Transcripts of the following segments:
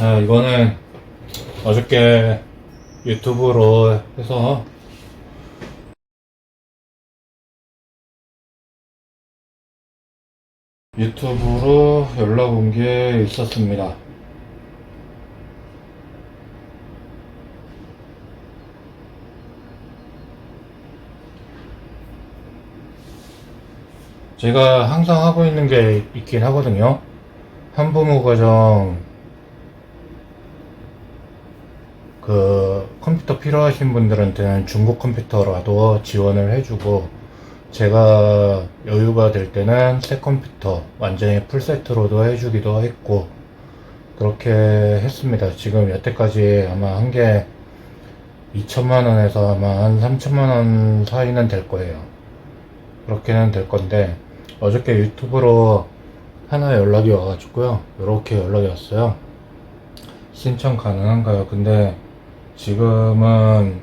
아, 이거는 어저께 유튜브로 해서 유튜브로 연락 온 게 있었습니다. 제가 항상 하고 있는 게 있긴 하거든요. 한부모 과정 그 컴퓨터 필요하신 분들한테는 중고 컴퓨터라도 지원을 해주고 제가 여유가 될 때는 새 컴퓨터 완전히 풀세트로도 해주기도 했고 그렇게 했습니다. 지금 여태까지 아마 한 게 2천만 원에서 아마 한 3천만 원 사이는 될 거예요. 그렇게는 될 건데 어저께 유튜브로 하나 연락이 와가지고요. 이렇게 연락이 왔어요. 신청 가능한가요? 근데 지금은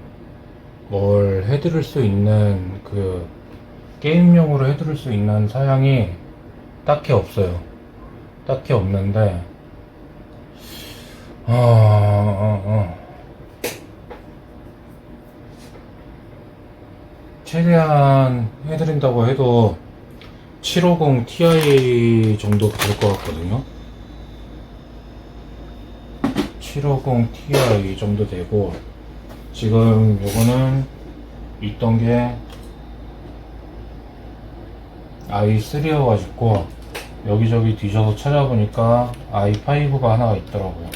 뭘 해드릴 수 있는 그 게임용으로 해드릴 수 있는 사양이 딱히 없어요. 딱히 없는데 어, 어, 어. 최대한 해드린다고 해도 750 Ti 정도 될 것 같거든요. 750 Ti 정도 되고 지금 요거는 있던 게 i3여가지고 여기저기 뒤져서 찾아보니까 i5가 하나가 있더라고요.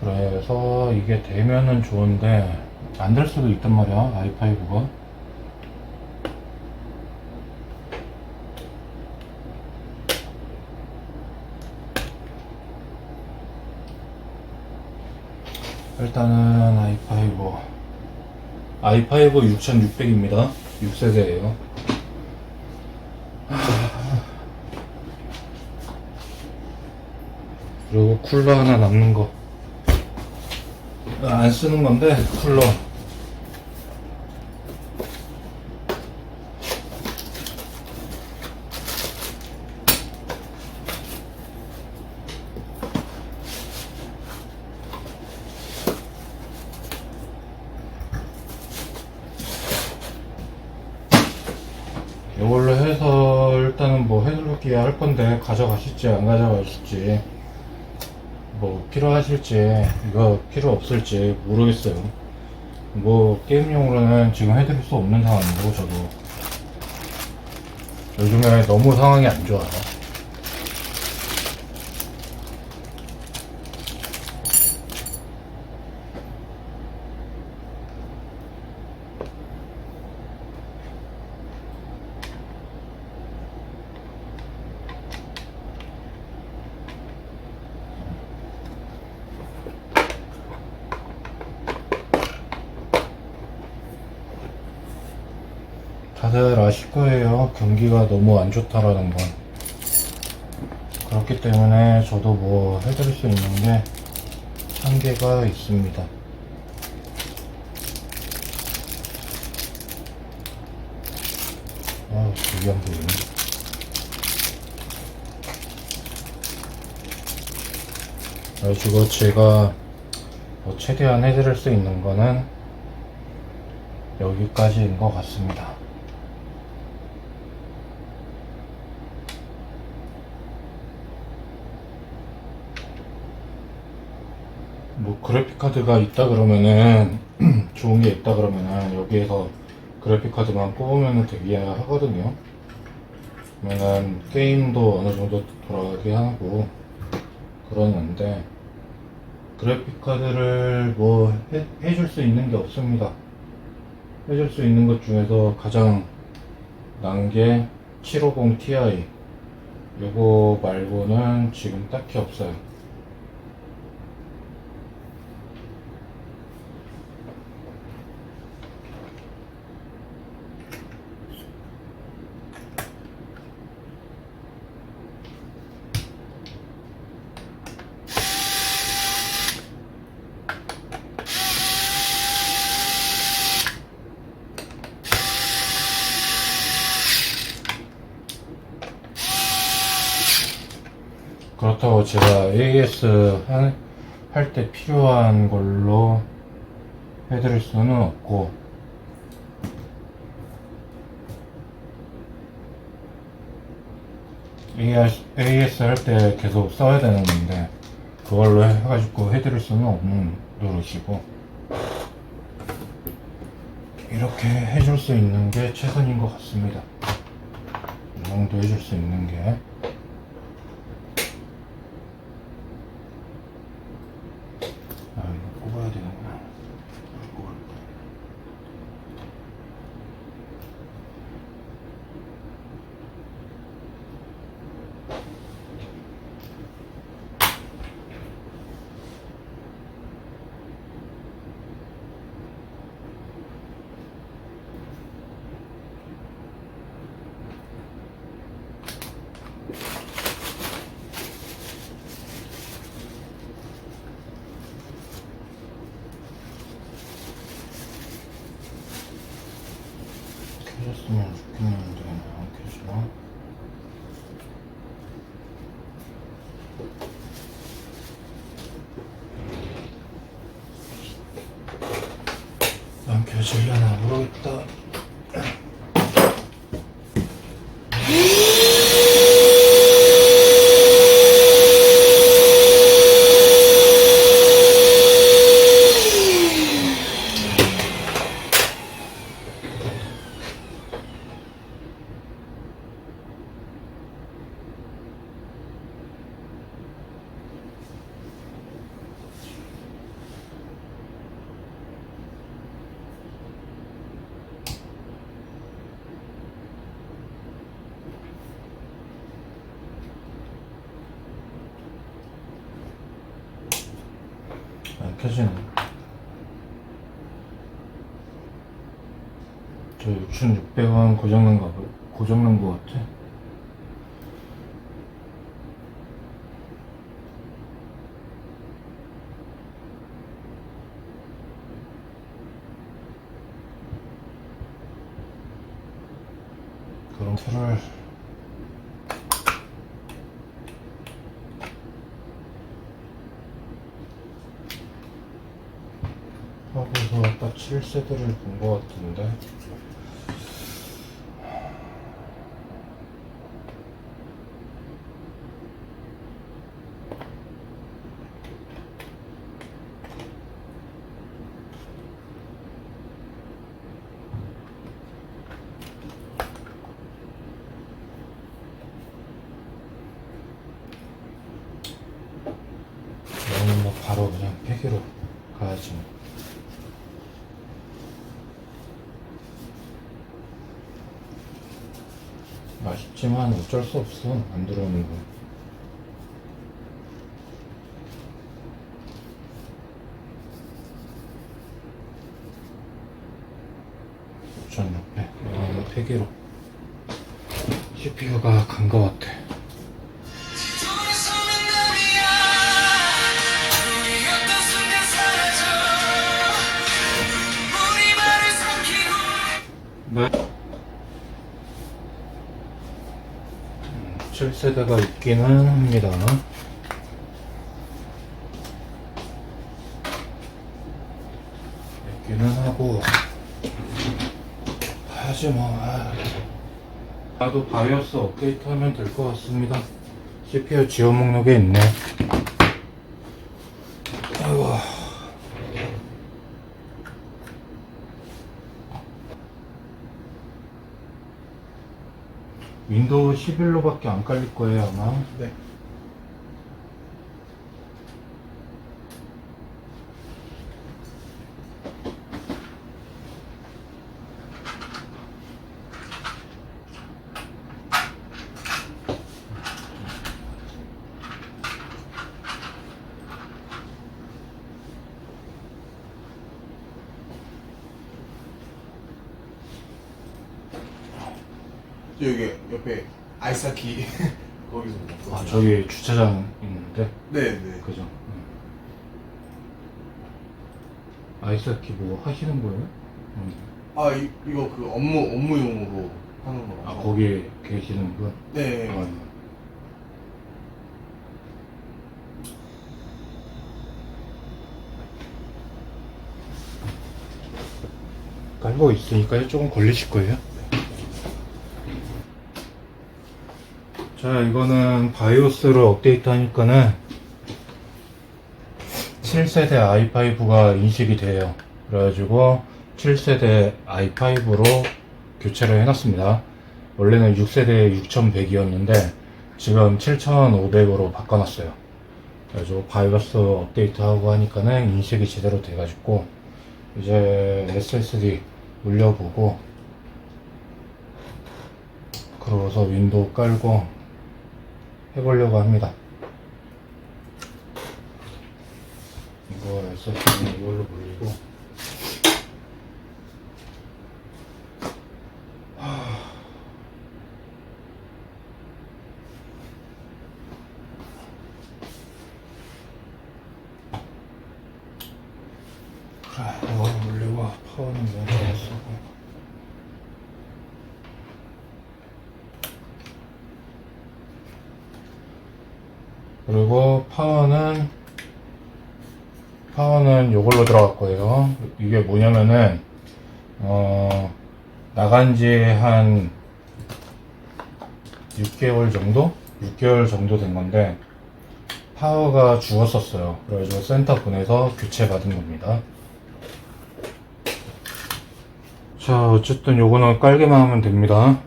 그래서 이게 되면은 좋은데 안 될 수도 있단 말이야 i5가 일단은 i5 i5 6600입니다. 6세대예요. 그리고 쿨러 하나 남는 거. 안 쓰는 건데 쿨러 이걸로 해서 일단은 뭐 해줄게 할 건데 가져가실지 안 가져가실지 뭐 필요하실지 이거 필요 없을지 모르겠어요. 뭐 게임용으로는 지금 해드릴 수 없는 상황이고 저도. 요즘에 너무 상황이 안 좋아요 다들 아실 거예요. 경기가 너무 안 좋다라는 건. 그렇기 때문에 저도 뭐 해드릴 수 있는 게 한계가 있습니다. 아 되게 안 보이네. 그래가지고 제가 뭐 최대한 해드릴 수 있는 거는 여기까지인 것 같습니다. 뭐 그래픽 카드가 있다 그러면은 좋은 게 있다 그러면은 여기에서 그래픽 카드만 뽑으면 되게 하거든요. 그러면은 게임도 어느 정도 돌아가게 하고 그러는데 그래픽 카드를 뭐 해, 해줄 수 있는 게 없습니다. 해줄 수 있는 것 중에서 가장 난 게 750 Ti 요거 말고는 지금 딱히 없어요. 제가 AS 할 때 필요한 걸로 해드릴 수는 없고. AS 할 때 계속 써야 되는 건데 그걸로 해가지고 해드릴 수는 없는 노릇이고. 이렇게 해줄 수 있는 게 최선인 것 같습니다. 이 정도 해줄 수 있는 게 아, 이거 꼽아야 되는구나. 안 꼽을 거야. 켜졌으면 좋겠는데 안 켜지나? 안 켜질려나 모르겠다. 안 켜지네. 저 6,600원 고장난 거, 고장난 거 같아. 그럼 풀을 하고서 아까 7세대를 본 것 같은데 이거는 뭐 바로 그냥 폐기로 가야지 뭐. 아쉽지만 어쩔 수 없어. 안 들어오는 거. 5,600 이거는 폐기로. CPU가 간거 같아 7세대가 있기는 합니다. 있기는 하고, 하지 뭐. 아. 나도 바이오스 업데이트 하면 될 것 같습니다. CPU 지원 목록에 있네. 아이고. 윈도우 11로밖에 안 깔릴 거예요, 아마. 네. 여기 옆에 아이스하키 거기서 먹고 아 저기 주차장 있는데 네네 그죠 음. 아이스하키 뭐 하시는 거예요? 음. 아 이, 이거 그 업무 업무용으로 하는 거라서 아 거기에 계시는 분? 네 아, 네. 깔고 그러니까 뭐 있으니까 조금 걸리실 거예요? 자, 이거는 바이오스를 업데이트 하니까는 7세대 i5가 인식이 돼요. 그래가지고 7세대 i5로 교체를 해놨습니다. 원래는 6세대 6100이었는데 지금 7500으로 바꿔놨어요. 그래가지고 바이오스 업데이트하고 하니까는 인식이 제대로 돼가지고 이제 SSD 올려보고 그러고서 윈도우 깔고 해보려고 합니다. 이거 SSD 이걸로 돌리고. 그래, 이거 올리고 파워는 내가 쓰고 그리고 파워는 파워는 이걸로 들어갈 거예요. 이게 뭐냐면은 어 나간 지 한 6개월 정도? 6개월 정도 된 건데 파워가 죽었었어요. 그래가지고 센터 보내서 교체 받은 겁니다. 자, 어쨌든 요거는 깔기만 하면 됩니다.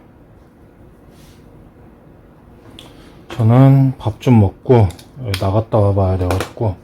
저는 밥좀 먹고 나갔다 와봐야 돼가지고